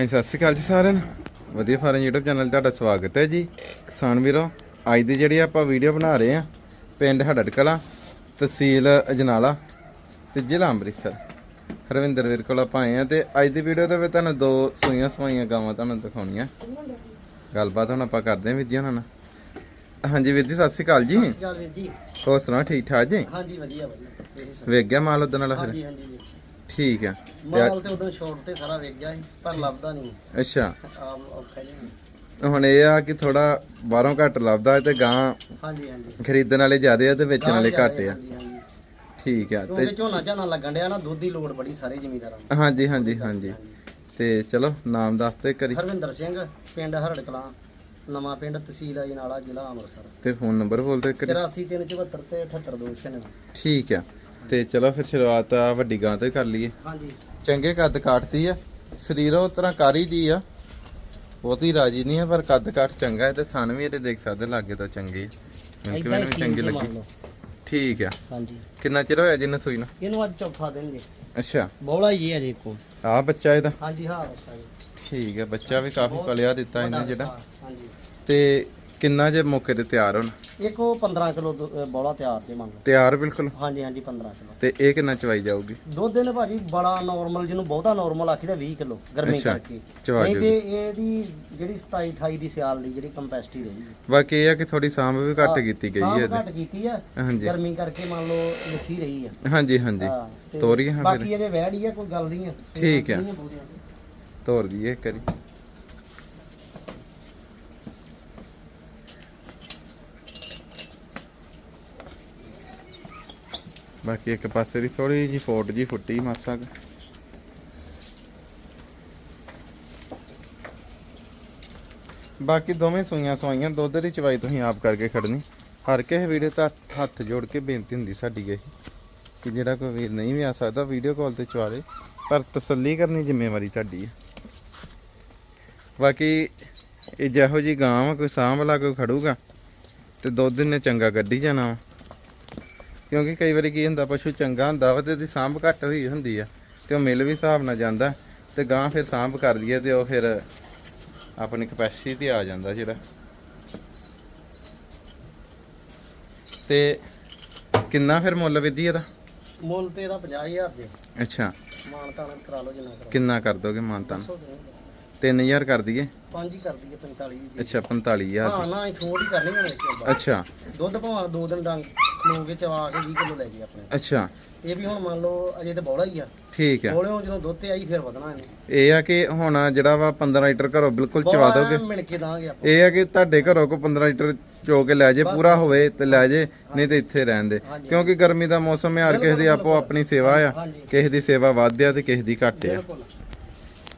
ਹਾਂਜੀ ਸਤਿ ਸ਼੍ਰੀ ਅਕਾਲ ਜੀ ਸਾਰਿਆਂ ਨੂੰ। ਵਧੀਆ ਫਾਰਮ YouTube ਚੈਨਲ 'ਤੇ ਤੁਹਾਡਾ ਸਵਾਗਤ ਹੈ ਜੀ। ਕਿਸਾਨ ਵੀਰੋ ਅੱਜ ਦੀ ਜਿਹੜੀ ਆਪਾਂ ਵੀਡੀਓ ਬਣਾ ਰਹੇ ਆ ਪਿੰਡ ਹੜੜਕਲਾ ਤਹਿਸੀਲ ਅਜਨਾਲਾ ਤੇ ਜ਼ਿਲ੍ਹਾ ਅੰਮ੍ਰਿਤਸਰ। ਹਰਵਿੰਦਰ ਵੀਰ ਕੋਲ ਆਪਾਂ ਆਏ ਆ ਤੇ ਅੱਜ ਦੀ ਵੀਡੀਓ ਦੇ ਵਿੱਚ ਤੁਹਾਨੂੰ ਦੋ ਸੂਈਆਂ ਸਵਾਈਆਂ ਗਾਵਾਂ ਤੁਹਾਨੂੰ ਦਿਖਾਉਣੀਆਂ। ਗੱਲਬਾਤ ਹੁਣ ਆਪਾਂ ਕਰਦੇ ਹਾਂ ਵੀਰ ਜੀ ਉਹਨਾਂ ਨਾਲ। ਹਾਂਜੀ ਵੀਰ ਜੀ ਸਤਿ ਸ਼੍ਰੀ ਅਕਾਲ ਜੀ। ਸਤਿ ਸ਼੍ਰੀ ਅਕਾਲ ਵੀਰ ਜੀ। ਹੋਰ ਸੁਣਾ ਠੀਕ ਠਾਕ ਜੀ? ਹਾਂਜੀ ਵਧੀਆ ਵਧੀਆ? ਵੇਖ ਗਿਆ ਮਾਲ ਉਦੋਂ ਵਾਲਾ ਫਿਰ? ਹਾਂਜੀ ਹਾਂਜੀ। ਠੀਕ ਤੇ ਮਾਲ ਤੇ ਉਦੋਂ ਸ਼ੋਰਟ ਤੇ ਸਾਰਾ ਵੇਚ ਗਿਆ ਸੀ ਪਰ ਲੱਭਦਾ ਨਹੀਂ। ਅੱਛਾ। ਆਮ ਔਖਾ ਜੀ ਹੁਣ ਇਹ ਆ ਕਿ ਥੋੜਾ ਬਾਹਰੋਂ ਘੱਟ ਲੱਭਦਾ ਹੈ ਤੇ ਗਾਂ ਹਾਂਜੀ ਹਾਂਜੀ। ਖਰੀਦਣ ਵਾਲੇ ਜ਼ਿਆਦੇ ਆ ਤੇ ਵੇਚਣ ਵਾਲੇ ਘੱਟ ਆ। ਹਾਂਜੀ ਹਾਂਜੀ। ਠੀਕ ਆ ਕਿਉਂਕਿ ਤੇ ਝੋਨਾ ਝਾਨਾ ਲੱਗਣ ਡਿਆ ਨਾ ਦੁੱਧ ਦੀ ਲੋੜ ਬੜੀ ਸਾਰੇ ਜ਼ਿਮੀਦਾਰਾਂ ਨੂੰ। ਹਾਂਜੀ ਹਾਂਜੀ ਹਾਂਜੀ। ਤੇ ਚਲੋ ਨਾਮ ਦੱਸ ਤੇ ਕਰੀ ਹਰਵਿੰਦਰ ਸਿੰਘ ਪਿੰਡ ਹਰੜ ਕਲਾਂ ਨਵਾਂ ਪਿੰਡ ਤਹਿਸੀਲ ਅਜਨਾਲਾ ਜ਼ਿਲ੍ਹਾ ਅੰਮ੍ਰਿਤਸਰ। ਤੇ ਫੋਨ ਨੰਬਰ ਬੋਲ ਤੇ ਕਰੀ 8374 ਤੇ 78296 ਠੀਕ ਆ। ਤੇ ਚਲੋ ਫਿਰ ਸ਼ੁਰੂਆਤ ਆ ਵੱਡੀ ਗਾਂ ਤੋਂ ਹੀ ਕਰ ਲਈਏ। ਹਾਂਜੀ। ਚੰਗੇ ਕੱਦ ਕਾਟਦੀ ਆ। ਸਰੀਰੋਂ ਤਰ੍ਹਾਂ ਕਾਰੀ ਜੀ ਆ। ਬਹੁਤੀ ਰਾਜੀ ਨਹੀਂ ਹੈ ਪਰ ਕੱਦ ਕਾਟ ਚੰਗਾ ਹੈ ਤੇ ਥਣ ਵੀ ਇਹਦੇ ਦੇਖ ਸਕਦੇ ਲਾਗੇ ਤੋਂ ਚੰਗੇ ਆ। ਕਿਉਂਕਿ ਏਦਾਂ ਮੈਨੂੰ ਵੀ ਚੰਗੀ ਸੀਲ 'ਚ ਮੰਨ ਲੱਗੀ ਲਓ। ਠੀਕ ਆ। ਹਾਂਜੀ। ਕਿੰਨਾ ਚਿਰ ਹੋਇਆ ਜਿੰਨ ਸੂਈ ਨੂੰ? ਇਹਨੂੰ ਅੱਜ ਚੌਥਾ ਦਿਨ ਜੀ। ਅੱਛਾ। ਬੋਲਾ ਹੀ ਹੈ ਅਜੇ ਕੋ ਆ ਬੱਚਾ ਇਹਦਾ? ਹਾਂਜੀ ਹਾਂ ਅੱਛਾ ਜੀ। ਠੀਕ ਹੈ ਬੱਚਾ ਵੀ ਕਾਫੀ ਪਲਿਆ ਦਿੱਤਾ ਇਹਨੇ ਜਿਹੜਾ। ਹਾਂਜੀ। ਤੇ ਕਿੰਨਾ ਜੇ ਮੌਕੇ ਤੇ ਤਿਆਰ ਹੋਣ? ਇੱਕ ਉਹ 15 ਕਿਲੋ ਬੋਲਾ ਤਿਆਰ ਮੰਨ ਲਓ। ਤਿਆਰ ਬਿਲਕੁਲ? ਹਾਂਜੀ ਹਾਂਜੀ 15 ਕਿਲੋ। ਤੇ ਇਹ ਕਿੰਨਾ ਚਵਾਈ ਜਾਊਗੀ? ਦੁੱਧ ਦੇ ਨੇ ਭਾਜੀ ਬੜਾ ਨਾਰਮਲ ਜਿਹਨੂੰ ਬਹੁਤਾ ਨਾਰਮਲ ਆਖੀਦਾ 20 ਕਿਲੋ ਗਰਮੀ ਅੱਛਾ, ਕਰਕੇ। ਚਵਾ ਨਹੀਂ ਤੇ ਇਹਦੀ ਜਿਹੜੀ 27 28 ਦੀ ਸਿਆਲ ਦੀ ਜਿਹੜੀ ਕੰਪੈਸਿਟੀ ਰਹੀ ਬਾਕੀ ਇਹ ਆ ਕਿ ਥੋੜੀ ਸਾਂਭ ਵੀ ਘੱਟ ਕੀਤੀ ਗਈ ਹੈ ਘੱਟ ਕੀਤੀ ਆ ਹਾਂਜੀ। ਗਰਮੀ ਕਰਕੇ ਮੰਨ ਲਓ ਲੱਸੀ ਰਹੀ ਆ ਹਾਂਜੀ ਹਾਂਜੀ। ਹਾਂ, ਤੇ ਤੋਰੀਏ ਹਾਂ ਫਿਰ। ਬਾਕੀ ਵੈੜ ਹੀ ਆ ਕੋਈ ਗੱਲ ਨਹੀਂ ਆ ਠੀਕ ਆ। ਤੋਰ ਦਈਏ ਇੱਕ ਬਾਕੀ ਇੱਕ ਪਾਸੇ ਦੀ ਥੋੜੀ ਜੀ ਫੋਟ ਜੀ ਫੁੱਟੀ ਮਾਸਾ ਬਾਕੀ ਦੋਵੇਂ ਸੂਈਆਂ ਸਵਾਈਆਂ, ਦੁੱਧ ਦੀ ਚਵਾਈ ਤੁਸੀਂ ਆਪ ਕਰਕੇ ਖੜਨੀ। ਹਰ ਕਿਸੇ ਵੀਡੀਓ ਤਾਂ ਹੱਥ ਜੋੜ ਕੇ ਬੇਨਤੀ ਹੁੰਦੀ ਸਾਡੀ ਇਹ, ਕਿ ਜਿਹੜਾ ਕੋਈ ਵੀਰ ਨਹੀਂ ਵੀ ਆ ਸਕਦਾ ਵੀਡੀਓ ਕਾਲ ਤੇ ਚਵਾਰੇ ਪਰ ਤਸੱਲੀ ਕਰਨੀ ਜ਼ਿੰਮੇਵਾਰੀ ਤੁਹਾਡੀ ਹੈ ਬਾਕੀ ਇਹ ਜਿਹੋ ਜੀ ਗਾਂ ਵਾ, ਕੋਈ ਸਾਂਭ ਲਾ, ਕੋਈ ਖੜੂਗਾ, ਤੇ ਦੁੱਧ ਨੇ ਚੰਗਾ ਕੱਢੀ ਜਾਣਾ ਵਾ। ਕਿਉਂਕਿ ਕਈ ਵਾਰੀ ਕੀ ਹੁੰਦਾ ਪਸ਼ੂ ਚੰਗਾ ਹੁੰਦਾ ਵਾ ਤੇ ਇਹਦੀ ਸਾਂਭ ਘੱਟ ਹੋਈ ਹੁੰਦੀ ਆ ਤੇ ਉਹ ਮਿਲ ਵੀ ਹਿਸਾਬ ਨਾਲ ਜਾਂਦਾ ਤੇ ਗਾਂ ਫਿਰ ਸਾਂਭ ਕਰ ਦਈਏ ਤੇ ਉਹ ਫਿਰ ਆਪਣੀ ਕਪੈਸਿਟੀ ਤੇ ਆ ਜਾਂਦਾ ਜਿਹੜਾ। ਤੇ ਕਿੰਨਾ ਫਿਰ ਮੁੱਲ ਵਿਧੀ ਇਹਦਾ? ਮੁੱਲ ਤੇ ਇਹਦਾ 50000 ਦੇ ਅੱਛਾ। ਮਾਨ ਤਾਨ ਕਰਾ ਲਓ ਜਿੰਨਾ ਕਰਾ ਕਿੰਨਾ ਕਰ ਦੋਗੇ ਮਾਨਤਾਨ 3000 ਕਰ ਦਈਏ? ਪੰਜ ਹੀ ਕਰ ਦਈਏ 45 ਦੀ ਅੱਛਾ 45000 ਹਾਂ ਨਾ ਛੋੜ ਹੀ ਕਰਨੀ ਹੈ ਅੱਛਾ। ਦੁੱਧ ਭਾਵੇਂ ਦੋ ਦਿਨ ਡੰਗ ਕੇ ਚਵਾ ਕੇ 20 ਕਿਲੋ ਲੈ ਗਏ ਆਪਣੇ। ਅੱਛਾ। ਇਹ ਵੀ ਹੁਣ ਮੰਨ ਲਓ ਅਜੇ ਤੇ ਬੌਲਾ ਹੀ ਆ। ਠੀਕ ਹੈ ਬੌਲੇ ਜਦੋਂ ਦੁੱਧ ਤੇ ਆਈ ਫਿਰ ਵਧਣਾ ਇਹਨੇ। ਇਹ ਆ ਕਿ ਹੁਣ ਜਿਹੜਾ ਵਾ 15 ਲੀਟਰ ਘਰੋਂ ਬਿਲਕੁਲ ਚਵਾ ਦੋਗੇ? ਮਿਣ ਕੇ ਦਾਂਗੇ ਆਪਾਂ। ਇਹ ਆ ਕਿ ਤੁਹਾਡੇ ਘਰੋਂ ਕੋ 15 ਲੀਟਰ ਚੋ ਕੇ ਲੈ ਜੇ ਪੂਰਾ ਹੋਵੇ ਤੇ ਲੈ ਜੇ ਨਹੀਂ ਤੇ ਇੱਥੇ ਰਹਿਣ ਦੇ। ਕਿਉਂਕਿ ਗਰਮੀ ਦਾ ਮੌਸਮ ਹੈ ਹਰ ਕਿਸੇ ਦੀ ਆਪੋ ਆਪਣੀ ਸੇਵਾ ਆ। ਕਿਸੇ ਦੀ ਸੇਵਾ ਵੱਧ ਆ ਤੇ ਕਿਸੇ ਦੀ ਘੱਟ ਆ।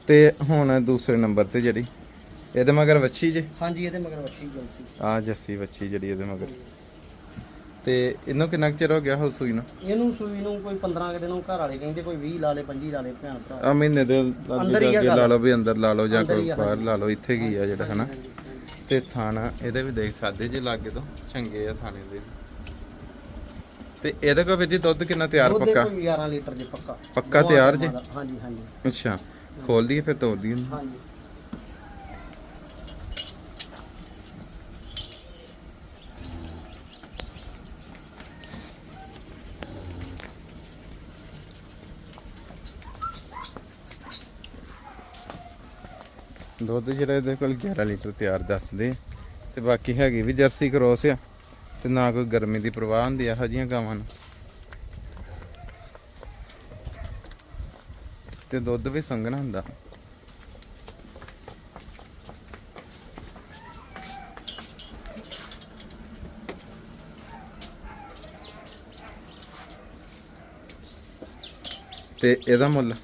ਤੇ ਹੁਣ ਦੂਸਰੇ ਨੰਬਰ ਤੇ ਜਿਹੜੀ ਇਹਦੇ ਮਗਰ ਵੱਛੀ ਜੇ? ਹਾਂਜੀ ਇਹਦੇ ਮਗਰ ਵੱਛੀ ਜਲਸੀ। ਆ ਜੱਸੀ ਵੱਛੀ ਜਿਹੜੀ ਇਹਦੇ ਮਗਰ। ਤੇ ਇਹਨੂੰ ਕਿੰਨਾ ਕੁ ਚਿਰ ਹੋ ਗਿਆ ਹੋ ਸੂਈ ਨੂੰ? ਇਹਨੂੰ ਸੂਈ ਨੂੰ ਕੋਈ 15 ਕੁ ਦਿਨ ਨੂੰ ਘਰ ਵਾਲੇ ਕਹਿੰਦੇ ਕੋਈ 20 ਲਾ ਲੇ 25 ਲਾ ਲੇ ਭੈਣ ਭਰਾ। ਆ ਮਹੀਨੇ ਦੇ ਅੰਦਰ ਹੀ ਆ ਅੱਗੇ ਗੱਲ। ਲਾ ਲਓ ਵੀ ਅੰਦਰ ਲਾ ਲਓ ਜਾਂ ਕੋਈ ਬਾਹਰ ਲਾ ਲਓ ਇੱਥੇ ਕੀ ਆ ਜਿਹੜਾ ਹਨਾ? ਤੇ ਥਾਣਾ ਇਹਦੇ ਵੀ ਦੇਖ ਸਕਦੇ ਜੇ ਲਾਗੇ ਤੋਂ ਚੰਗੇ ਆ ਥਾਣੇ ਦੇ। ਤੇ ਇਹਦੇ ਕੋਲ ਵੀ ਜੀ ਦੁੱਧ ਕਿੰਨਾ ਤਿਆਰ ਪੱਕਾ? ਕੋਈ 11 ਲੀਟਰ ਦੇ ਪੱਕਾ। ਪੱਕਾ ਤਿਆਰ ਜੀ? ਹਾਂਜੀ ਹਾਂਜੀ। ਅੱਛਾ ਖੋਲ ਦਈਏ ਫਿਰ ਤੋੜ ਦਈਏ ਹਾਂਜੀ। ਦੁੱਧ ਜਿਹੜਾ ਇਹਦੇ ਕੋਲ 11 ਲੀਟਰ ਤਿਆਰ ਦੱਸਦੇ ਤੇ ਬਾਕੀ ਹੈਗੀ ਵੀ ਜਰਸੀ ਕਰੋਸ ਆ, ਤੇ ਨਾ ਕੋਈ ਗਰਮੀ ਦੀ ਪ੍ਰਵਾਹ ਹੁੰਦੀ ਆ ਹਜੀਆਂ ਗਾਵਾਂ ਨੂੰ। ਤੇ ਦੁੱਧ ਵੀ ਸੰਘਣਾ ਹੁੰਦਾ। ਤੇ ਇਹਦਾ ਮੁੱਲ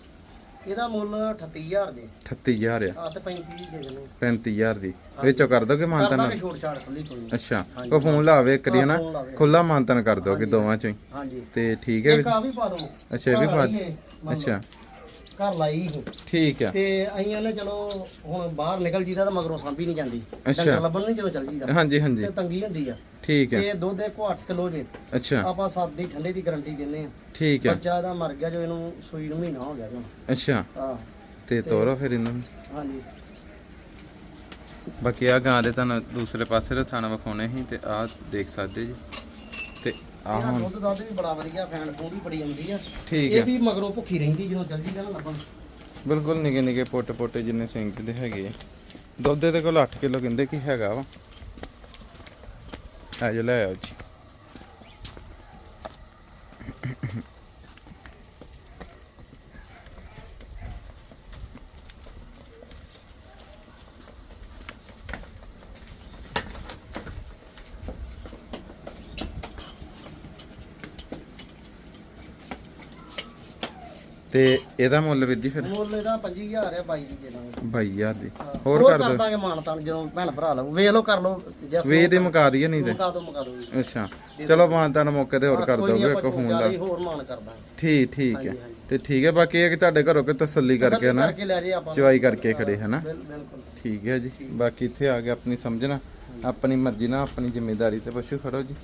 ਇਹਦਾ ਮੁੱਲ 38000 ਦੇ। 38000 ਆ। ਆ ਤੇ 35 ਦੇ ਦੇਣੇ। 35000 ਦੀ। ਵਿੱਚੋਂ ਕਰ ਦੋਗੇ ਮਾਨਤਨ? ਕਰਦਾ ਛੋੜ ਛਾੜ ਖੁੱਲੀ ਕੋਈ ਨਹੀਂ। ਅੱਛਾ। ਕੋ ਫੋਨ ਲਾਵੇ ਕਰੀਏ ਨਾ ਹਾਂ, ਫੋਨ ਲਾਵੇ। ਖੁੱਲਾ ਮਾਨਤਨ ਕਰ ਦੋਗੇ ਦੋਵਾਂ ਚੋਂ ਹੀ। ਹਾਂਜੀ। ਤੇ ਠੀਕ ਹੈ ਇੱਕ ਆ ਵੀ ਪਾ ਦੋ ਅੱਛਾ, ਇਹ ਵੀ ਪਾ। ਅੱਛਾ। ਘਰ ਲਾਈ ਸੀ। ਠੀਕ ਆ। ਤੇ ਅਸੀਂ ਨੇ ਚਲੋ ਹੁਣ ਬਾਹਰ ਨਿਕਲ ਜੀਦਾ ਤਾਂ ਮਗਰੋਂ ਸਾਂਭੀ ਨਹੀਂ ਜਾਂਦੀ। ਅੱਛਾ। ਡੰਗਰ ਲੱਭਣ ਨਹੀਂ ਜਦੋਂ ਚੱਲ ਜੀਦਾ। ਹਾਂਜੀ ਹਾਂਜੀ। ਤੇ ਤੰਗੀ ਹੁੰਦੀ ਆ। ਠੀਕ ਹੈ ਤੇ ਦੁੱਧ ਦੇ ਕੋ 8 ਕਿਲੋ ਜੇ। ਅੱਛਾ। ਆਪਾਂ ਸੱਤ ਦੀ ਠੰਡੇ ਦੀ ਗਾਰੰਟੀ ਦਿੰਨੇ ਆ। ਠੀਕ ਹੈ ਬੱਚਾ ਇਹਦਾ ਮਰ ਗਿਆ ਜੋ ਇਹਨੂੰ ਸੂਈ ਨੂੰ ਮਹੀਨਾ ਹੋ ਗਿਆ ਜੀ ਅੱਛਾ। ਹਾਂ। ਤੇ ਤੋਰੋ ਫਿਰ ਇਹਨਾਂ। ਹਾਂਜੀ। ਬਾਕੀ ਆ ਗਾਂ ਦੇ ਤੁਹਾਨੂੰ ਦੂਸਰੇ ਪਾਸੇ ਦੇ ਥਾਣਾ ਵਿਖਾਉਣੇ ਸੀ ਤੇ ਆਹ ਦੇਖ ਸਕਦੇ ਜੀ। ਇਹਦਾ ਦੁੱਧ ਦੱਧ ਵੀ ਬੜਾ ਵਧੀਆ ਫੈਨ ਫੂਨ ਵੀ ਬੜੀ ਆਉਂਦੀ ਆ। ਠੀਕ ਇਹ ਹੈ ਵੀ ਮਗਰੋਂ ਭੁੱਖੀ ਰਹਿੰਦੀ ਜਦੋਂ ਜਲਦੀ ਨਾ ਲੱਭਣ। ਬਿਲਕੁਲ ਨਿੱਕੇ ਨਿੱਕੇ ਪੋਟੇ ਪੋਟੇ ਜਿੰਨੇ ਸਿੰਘ ਦੇ ਹੈਗੇ ਆ। ਦੁੱਧ ਦੇ ਕੋਲ 8 ਕਿਲੋ ਕਹਿੰਦੇ ਕਿ ਹੈਗਾ ਵਾ। ਆ ਜੋ ਲੈ ਆਓ ਜੀ। ਤੇ ਇਹਦਾ ਮੁੱਲ ਵੀਰ ਜੀ ਫਿਰ? ਮੁੱਲ ਇਹਦਾ 25000 ਹੈ ਬਾਈ ਦੀ ਦੇ ਦਾਂਗੇ। 22000 ਦੀ। ਹੋਰ ਕਰ ਦਿਓ। ਦਾਂਗੇ ਮਾਨਤਾਨ ਜਦੋਂ ਭੈਣ ਭਰਾ ਲਓ ਵੇਖ ਲਓ ਕਰ ਲਓ। ਜੈਸ ਵੇ ਦੇ ਮੁਕਾ ਦਈਏ ਨਹੀਂ ਤੇ। ਮੁਕਾ ਦੋ ਮੁਕਾ ਦੋ ਜੀ ਅੱਛਾ ਚਲੋ ਮਾਨਤਾ ਨੂੰ ਮੌਕੇ ਤੇ ਹੋਰ ਕਰ ਦੋਗੇ ਇੱਕ ਫੋਨ ਦਾ। ਹੋਰ ਮਾਨ ਕਰ ਦਾਂਗੇ। ਠੀਕ ਠੀਕ ਹੈ। ਤੇ ਠੀਕ ਹੈ ਬਾਕੀ ਇਹ ਕਿ ਤੁਹਾਡੇ ਘਰੋਂ ਕਿ ਤਸੱਲੀ ਕਰਕੇ ਨਾ ਜੇ ਚਵਾਈ ਕਰਕੇ ਖੜੇ ਹਨਾ ਠੀਕ ਹੈ ਜੀ। ਬਾਕੀ ਇੱਥੇ ਆ ਕੇ ਆਪਣੀ ਸਮਝਣਾ ਆਪਣੀ ਮਰਜ਼ੀ ਨਾਲ ਆਪਣੀ ਜ਼ਿੰਮੇਵਾਰੀ ਤੇ ਪਸ਼ੂ ਖੜੋ ਜੀ।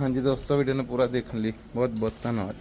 ਹਾਂਜੀ ਦੋਸਤੋ ਵੀਡੀਓ ਨੂੰ ਪੂਰਾ ਦੇਖਣ ਲਈ ਬਹੁਤ ਬਹੁਤ ਧੰਨਵਾਦ।